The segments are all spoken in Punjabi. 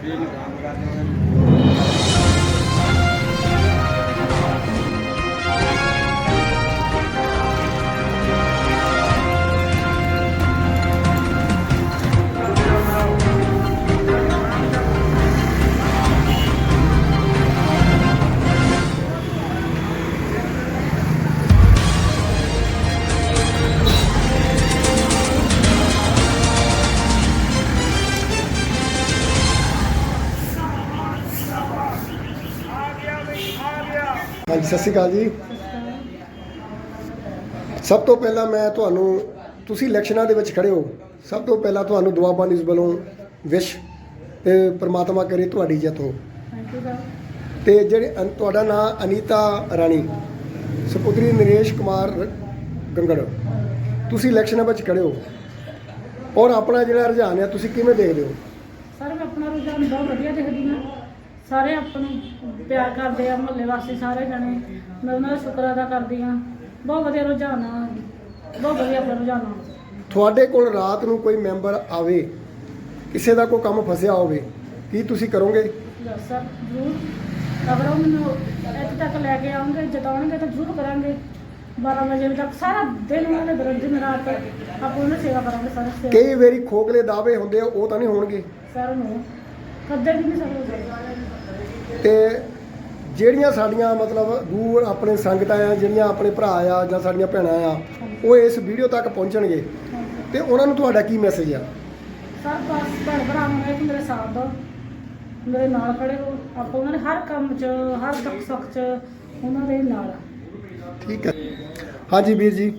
Filho, ਸਤਿ ਸ਼੍ਰੀ ਅਕਾਲ ਜੀ। ਸਭ ਤੋਂ ਪਹਿਲਾਂ ਮੈਂ ਤੁਹਾਨੂੰ ਤੁਸੀਂ ਇਲੈਕਸ਼ਨਾਂ ਦੇ ਵਿੱਚ ਖੜੇ ਹੋ ਸਭ ਤੋਂ ਪਹਿਲਾਂ ਤੁਹਾਨੂੰ ਦੁਆਬਾ ਨਿਊਜ਼ ਵੱਲੋਂ ਵਿਸ਼ ਤੇ ਪ੍ਰਮਾਤਮਾ ਕਰੇ ਤੁਹਾਡੀ ਜਿੱਤ ਹੋ। ਤੇ ਜਿਹੜੇ ਤੁਹਾਡਾ ਨਾਮ ਅਨੀਤਾ ਰਾਣੀ ਸੁਪੁੱਤਰੀ ਨਰੇਸ਼ ਕੁਮਾਰ ਗੰਗੜ। ਤੁਸੀਂ ਇਲੈਕਸ਼ਨਾਂ ਵਿੱਚ ਖੜੇ ਹੋ। ਔਰ ਆਪਣਾ ਜਿਹੜਾ ਰੁਝਾਨ ਹੈ ਤੁਸੀਂ ਕਿਵੇਂ ਦੇਖਦੇ ਹੋ? ਸਰ ਮੈਂ ਆਪਣਾ ਰੁਝਾਨ ਬਹੁਤ ਵਧੀਆ ਦੇਖਦੀ ਹਾਂ। ਸਾਰੇ ਆਪਾਂ ਨੂੰ ਪਿਆਰ ਕਰਦੇ ਆ ਮਹੱਲੇ ਵਾਸੀ ਸਾਰੇ ਜਣੇ। ਮੈਂ ਉਹਨਾਂ ਦਾ ਸ਼ੁਕਰ ਅਦਾ ਕਰਦੀ ਹਾਂ। ਬਹੁਤ ਵਧੀਆ ਰੁਝਾਨ ਆ ਬਹੁਤ ਵਧੀਆ ਆਪਣਾ ਰੁਝਾਨ ਆ ਤੁਹਾਡੇ ਕੋਲ ਰਾਤ ਨੂੰ ਕੋਈ ਮੈਂਬਰ ਆਵੇ ਕਿਸੇ ਦਾ ਕੋਈ ਕੰਮ ਫਸਿਆ ਹੋਵੇ ਕੀ ਤੁਸੀਂ ਕਰੋਗੇ? ਯਸ ਸਰ ਜ਼ਰੂਰ। ਅਗਰ ਉਹ ਮੈਨੂੰ ਇੱਥੇ ਤੱਕ ਲੈ ਕੇ ਆਉਣਗੇ ਜਿਤਾਉਣਗੇ ਤਾਂ ਜ਼ਰੂਰ ਕਰਾਂਗੇ। 12 ਵਜੇ ਤੱਕ ਸਾਰਾ ਦਿਨ ਉਹਨਾਂ ਦੇ ਵਿਰੁੱਧ ਦਿਨ ਰਾਤ ਆਪਾਂ ਉਹਨਾਂ ਦੀ ਸੇਵਾ ਕਰਾਂਗੇ ਸਾਰੇ ਕਈ ਵਾਰੀ ਖੋਖਲੇ ਦਾਅਵੇ ਹੁੰਦੇ ਆ ਉਹ ਤਾਂ ਨਹੀਂ ਹੋਣਗੇ। ਸਰ ਨੂੰ ਵੀ ਸਕਦਾ ਤੇ ਜਿਹੜੀਆਂ ਸਾਡੀਆਂ ਮਤਲਬ ਦੂਰ ਆਪਣੇ ਸੰਗਤਾਂ ਆ ਜਿਹੜੀਆਂ ਆਪਣੇ ਭਰਾ ਆ ਜਾਂ ਸਾਡੀਆਂ ਭੈਣਾਂ ਆ ਉਹ ਇਸ ਵੀਡੀਓ ਤੱਕ ਪਹੁੰਚਣਗੇ। ਤੇ ਉਹਨਾਂ ਨੂੰ ਤੁਹਾਡਾ ਕੀ ਮੈਸੇਜ ਆ? ਸਰ ਬਸ ਭੈਣ ਭਰਾ ਨੂੰ ਇਹ ਕਿ ਮੇਰੇ ਸਾਥ ਦਿਓ। ਮੇਰੇ ਨਾਲ ਖੜੇ ਹੋ। ਆਪਾਂ ਉਹਨਾਂ ਦੇ ਹਰ ਕੰਮ 'ਚ ਹਰ ਦੁੱਖ ਸੁੱਖ 'ਚ ਉਹਨਾਂ ਦੇ ਨਾਲ ਆ। ਠੀਕ ਹੈ। ਹਾਂਜੀ ਵੀਰ ਜੀ।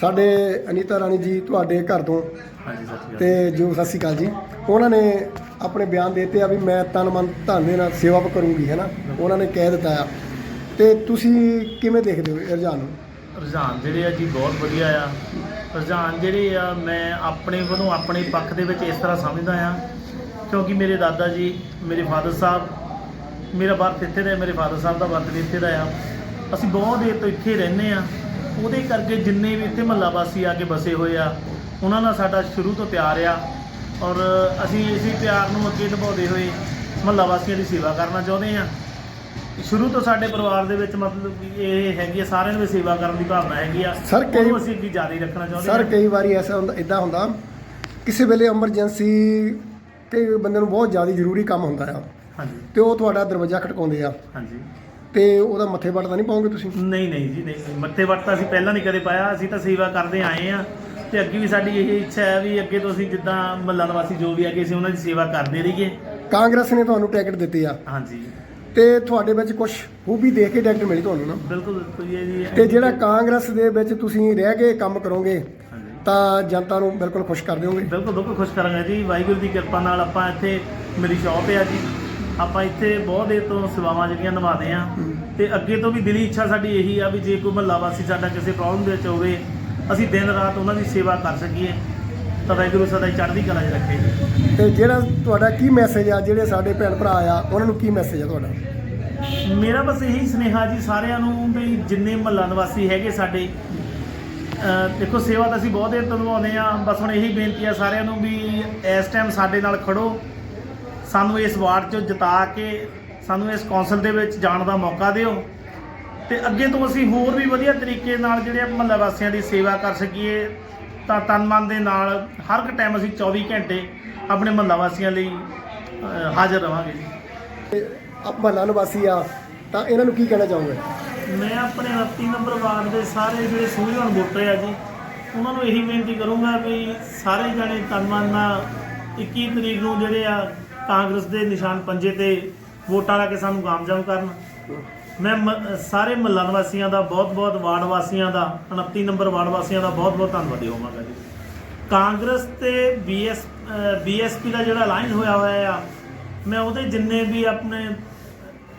ਸਾਡੇ ਅਨੀਤਾ ਰਾਣੀ ਜੀ ਤੁਹਾਡੇ ਘਰ ਤੋਂ ਹਾਂਜੀ ਸਤਿ ਸ਼੍ਰੀ ਅਕਾਲ ਤੇ ਜੋ ਸਤਿ ਸ਼੍ਰੀ ਅਕਾਲ ਜੀ। ਉਹਨਾਂ ਨੇ ਆਪਣੇ ਬਿਆਨ ਦਿੱਤੇ ਆ ਵੀ ਮੈਂ ਤਨ ਮਨ ਧਨ ਦੇ ਨਾਲ ਸੇਵਾ ਕਰੂੰਗੀ ਹੈ ਨਾ? ਉਹਨਾਂ ਨੇ ਕਹਿ ਦਿੱਤਾ ਆ। ਤੇ ਤੁਸੀਂ ਕਿਵੇਂ ਦੇਖਦੇ ਹੋ ਇਹ ਰੁਝਾਨ ਨੂੰ? ਰੁਝਾਨ ਜਿਹੜੇ ਆ ਜੀ ਬਹੁਤ ਵਧੀਆ ਆ। ਰੁਝਾਨ ਜਿਹੜੇ ਆ ਮੈਂ ਆਪਣੇ ਵੱਲੋਂ ਆਪਣੇ ਪੱਖ ਦੇ ਵਿੱਚ ਇਸ ਤਰ੍ਹਾਂ ਸਮਝਦਾ ਆ। ਕਿਉਂਕਿ ਮੇਰੇ ਦਾਦਾ ਜੀ ਮੇਰੇ ਫਾਦਰ ਸਾਹਿਬ ਮੇਰਾ ਬਰਥ ਇੱਥੇ ਦਾ ਮੇਰੇ ਫਾਦਰ ਸਾਹਿਬ ਦਾ ਬਰਥ ਵੀ ਇੱਥੇ ਦਾ ਆ। ਅਸੀਂ ਬਹੁਤ ਦੇਰ ਤੋਂ ਇੱਥੇ ਰਹਿੰਦੇ ਆ। ਉਹਦੇ ਕਰਕੇ ਜਿੰਨੇ ਵੀ ਇੱਥੇ ਮਹੱਲਾ ਵਾਸੀ ਆ ਕੇ ਬਸੇ ਹੋਏ ਆ ਉਹਨਾਂ ਨਾਲ ਸਾਡਾ ਸ਼ੁਰੂ ਤੋਂ ਪਿਆਰ ਆ ਔਰ ਅਸੀਂ ਇਸੇ ਪਿਆਰ ਨੂੰ ਅੱਗੇ ਨਿਭਾਉਂਦੇ ਹੋਏ ਮਹੱਲਾ ਵਾਸੀਆਂ ਦੀ ਸੇਵਾ ਕਰਨਾ ਚਾਹੁੰਦੇ ਆ ਸ਼ੁਰੂ ਤੋਂ ਸਾਡੇ ਪਰਿਵਾਰ ਦੇ ਵਿੱਚ ਮਤਲਬ ਕਿ ਇਹ ਹੈਗੀ ਆ ਸਾਰਿਆਂ ਨੂੰ ਸੇਵਾ ਕਰਨ ਦੀ ਭਾਵਨਾ ਹੈਗੀ ਆ। Sir, ਕਈ- ਅਸੀਂ ਅੱਗੇ ਜਾਰੀ ਰੱਖਣਾ ਚਾਹੁੰਦੇ ਸਰ ਕਈ ਵਾਰੀ ਐਸਾ ਹੁੰਦਾ ਇਦਾਂ ਹੁੰਦਾ ਕਿਸੇ ਵੇਲੇ ਐਮਰਜੈਂਸੀ ਕਈ ਬੰਦੇ ਨੂੰ ਬਹੁਤ ਜ਼ਿਆਦਾ ਜ਼ਰੂਰੀ ਕੰਮ ਹੁੰਦਾ ਆ। ਹਾਂਜੀ। ਤੇ ਉਹ ਤੁਹਾਡਾ ਦਰਵਾਜ਼ਾ ਖਟਕਾਉਂਦੇ ਆ। ਹਾਂਜੀ। ਤੇ ਉਹਦਾ ਮੱਥੇ ਵੱਟ ਤਾਂ ਨਹੀਂ ਪਾਉਂਗੇ ਤੁਸੀਂ? ਨਹੀਂ ਨਹੀਂ ਜੀ ਨਹੀਂ ਮੱਥੇ ਵੱਟ ਤਾਂ ਅਸੀਂ ਪਹਿਲਾਂ ਨਹੀਂ ਕਦੇ ਪਾਇਆ ਅਸੀਂ ਤਾਂ ਸੇਵਾ ਕਰਦੇ ਆਏ ਆ ਤੇ ਅੱਗੇ ਵੀ ਸਾਡੀ ਇਹ ਇੱਛਾ ਹੈ ਵੀ ਅੱਗੇ ਤੋਂ ਅਸੀਂ ਜਿੱਦਾਂ ਮਹੱਲਾ ਨਿਵਾਸੀ ਜੋ ਵੀ ਅੱਗੇ ਅਸੀਂ ਉਹਨਾਂ ਦੀ ਸੇਵਾ ਕਰਦੇ ਰਹੀਏ। ਕਾਂਗਰਸ ਨੇ ਤੁਹਾਨੂੰ ਟਿਕਟ ਦਿੱਤੀ ਆ। ਹਾਂਜੀ। ਤੇ ਤੁਹਾਡੇ ਵਿੱਚ ਕੁਝ ਖੂਬੀ ਦੇਖ ਕੇ ਟਿਕਟ ਮਿਲੀ ਤੁਹਾਨੂੰ ਨਾ? ਬਿਲਕੁਲ ਬਿਲਕੁਲ ਜੀ ਇਹ ਜੀ ਤੇ ਜਿਹੜਾ ਕਾਂਗਰਸ ਦੇ ਵਿੱਚ ਤੁਸੀਂ ਰਹਿ ਕੇ ਕੰਮ ਕਰੋਗੇ ਤਾਂ ਜਨਤਾ ਨੂੰ ਬਿਲਕੁਲ ਖੁਸ਼ ਕਰ ਦਿਓਗੇ? ਬਿਲਕੁਲ ਬਿਲਕੁਲ ਖੁਸ਼ ਕਰਾਂਗੇ ਜੀ। ਵਾਹਿਗੁਰੂ ਦੀ ਕਿਰਪਾ ਨਾਲ ਆਪਾਂ ਇੱਥੇ ਮੇਰੀ ਸ਼ੌਪ ਹੈ ਜੀ। ਆਪਾਂ ਇੱਥੇ ਬਹੁਤ ਦੇਰ ਤੋਂ ਸੇਵਾਵਾਂ ਜਿਹੜੀਆਂ ਨਿਭਾਉਂਦੇ ਆ ਤੇ ਅੱਗੇ ਤੋਂ ਵੀ ਦਿਲੀ ਇੱਛਾ ਸਾਡੀ ਇਹੀ ਆ ਵੀ ਜੇ ਕੋਈ ਮਹੱਲਾ ਵਾਸੀ ਸਾਡਾ ਕਿਸੇ ਪ੍ਰੋਬਲਮ ਦੇ ਵਿੱਚ ਹੋਵੇ ਅਸੀਂ ਦਿਨ ਰਾਤ ਉਹਨਾਂ ਦੀ ਸੇਵਾ ਕਰ ਸਕੀਏ। ਤਾਂ ਵਾਹਿਗੁਰੂ ਸਦਾ ਹੀ ਚੜ੍ਹਦੀ ਕਲਾ 'ਚ ਰੱਖੇ। ਤੇ ਜਿਹੜਾ ਤੁਹਾਡਾ ਕੀ ਮੈਸੇਜ ਆ ਜਿਹੜੇ ਸਾਡੇ ਭੈਣ ਭਰਾ ਆ ਉਹਨਾਂ ਨੂੰ ਕੀ ਮੈਸੇਜ ਆ ਤੁਹਾਡਾ? ਮੇਰਾ ਬਸ ਇਹੀ ਸੁਨੇਹਾ ਜੀ ਸਾਰਿਆਂ ਨੂੰ ਵੀ ਜਿੰਨੇ ਮਹੱਲਾ ਨਿਵਾਸੀ ਹੈਗੇ ਸਾਡੇ ਦੇਖੋ ਸੇਵਾ ਤਾਂ ਅਸੀਂ ਬਹੁਤ ਦੇਰ ਤੋਂ ਨਿਭਾਉਂਦੇ ਆ ਬਸ ਹੁਣ ਇਹੀ ਬੇਨਤੀ ਆ ਸਾਰਿਆਂ ਨੂੰ ਵੀ ਇਸ ਟਾਈਮ ਸਾਡੇ ਨਾਲ ਖੜੋ। ਸਾਨੂੰ ਇਸ ਵਾਰਡ 'ਚੋਂ ਜਿਤਾ ਕੇ ਸਾਨੂੰ ਇਸ ਕੌਂਸਲ ਦੇ ਵਿੱਚ ਜਾਣ ਦਾ ਮੌਕਾ ਦਿਓ ਤੇ ਅੱਗੇ ਤੋਂ ਅਸੀਂ ਹੋਰ ਵੀ ਵਧੀਆ ਤਰੀਕੇ ਨਾਲ ਜਿਹੜੇ ਮਹੱਲਾ ਵਾਸੀਆਂ ਦੀ ਸੇਵਾ ਕਰ ਸਕੀਏ ਤਾਂ ਤਨ ਮਨ ਦੇ ਨਾਲ ਹਰ ਇੱਕ ਟਾਈਮ ਅਸੀਂ 24 ਘੰਟੇ ਆਪਣੇ ਮਹੱਲਾ ਵਾਸੀਆਂ ਲਈ ਹਾਜ਼ਰ ਰਵਾਂਗੇ ਜੀ। ਤੇ ਆਪ ਮਹੱਲਾ ਨਿਵਾਸੀ ਆ ਤਾਂ ਇਹਨਾਂ ਨੂੰ ਕੀ ਕਹਿਣਾ ਚਾਹੋਗੇ? ਮੈਂ ਆਪਣੇ 29 ਨੰਬਰ ਵਾਰਡ ਦੇ ਸਾਰੇ ਜਿਹੜੇ ਸੂਝਵਾਨ ਵੋਟਰ ਆ ਜੀ ਉਹਨਾਂ ਨੂੰ ਇਹੀ ਬੇਨਤੀ ਕਰੂੰਗਾ ਵੀ ਸਾਰੇ ਜਣੇ ਤਨਮਨ ਨਾਲ 21 ਤਰੀਕ ਨੂੰ ਜਿਹੜੇ ਆ ਕਾਂਗਰਸ ਦੇ ਨਿਸ਼ਾਨ ਪੰਜੇ ਤੇ ਵੋਟਾਂ ਲਾ ਕੇ ਸਾਨੂੰ ਕਾਮਯਾਬ ਕਰਨ। ਮੈਂ ਮ- ਸਾਰੇ ਮਹੱਲਾ ਨਿਵਾਸੀਆਂ ਦਾ, ਬਹੁਤ-ਬਹੁਤ ਵਾਰਡ ਵਾਸੀਆਂ ਦਾ 29 ਨੰਬਰ ਵਾਰਡ ਵਾਸੀਆਂ ਦਾ ਬਹੁਤ-ਬਹੁਤ ਧੰਨਵਾਦੀ ਹੋਵਾਂਗਾ ਜੀ। ਕਾਂਗਰਸ ਤੇ ਬੀਐਸ ਬੀਐਸਪੀ ਦਾ ਜਿਹੜਾ ਅਲਾਈਨ ਹੋਇਆ ਹੋਇਆ ਆ, ਮੈਂ ਉਹਦੇ ਜਿੰਨੇ ਵੀ ਆਪਣੇ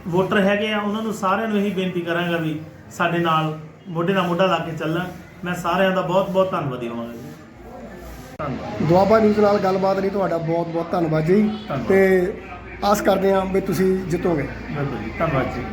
ਵੋਟਰ ਹੈਗੇ ਆ, ਉਹਨਾਂ ਨੂੰ ਸਾਰਿਆਂ ਨੂੰ ਇਹੀ ਬੇਨਤੀ ਕਰਾਂਗਾ ਵੀ ਸਾਡੇ ਨਾਲ ਮੋਢੇ ਨਾਲ ਮੋਢਾ ਲਾ ਕੇ ਚੱਲਣ। ਮੈਂ ਸਾਰਿਆਂ ਦਾ ਬਹੁਤ ਬਹੁਤ ਧੰਨਵਾਦੀ ਹੋਵਾਂਗਾ ਜੀ। ਦੁਆਬਾ ਨਿਊਜ਼ ਨਾਲ ਗੱਲਬਾਤ ਲਈ ਤੁਹਾਡਾ ਬਹੁਤ ਬਹੁਤ ਧੰਨਵਾਦ ਜੀ। ਤੇ ਆਸ ਕਰਦੇ ਹਾਂ ਵੀ ਤੁਸੀਂ ਜਿੱਤੋਗੇ। ਬਿਲਕੁਲ ਜੀ ਧੰਨਵਾਦ ਜੀ।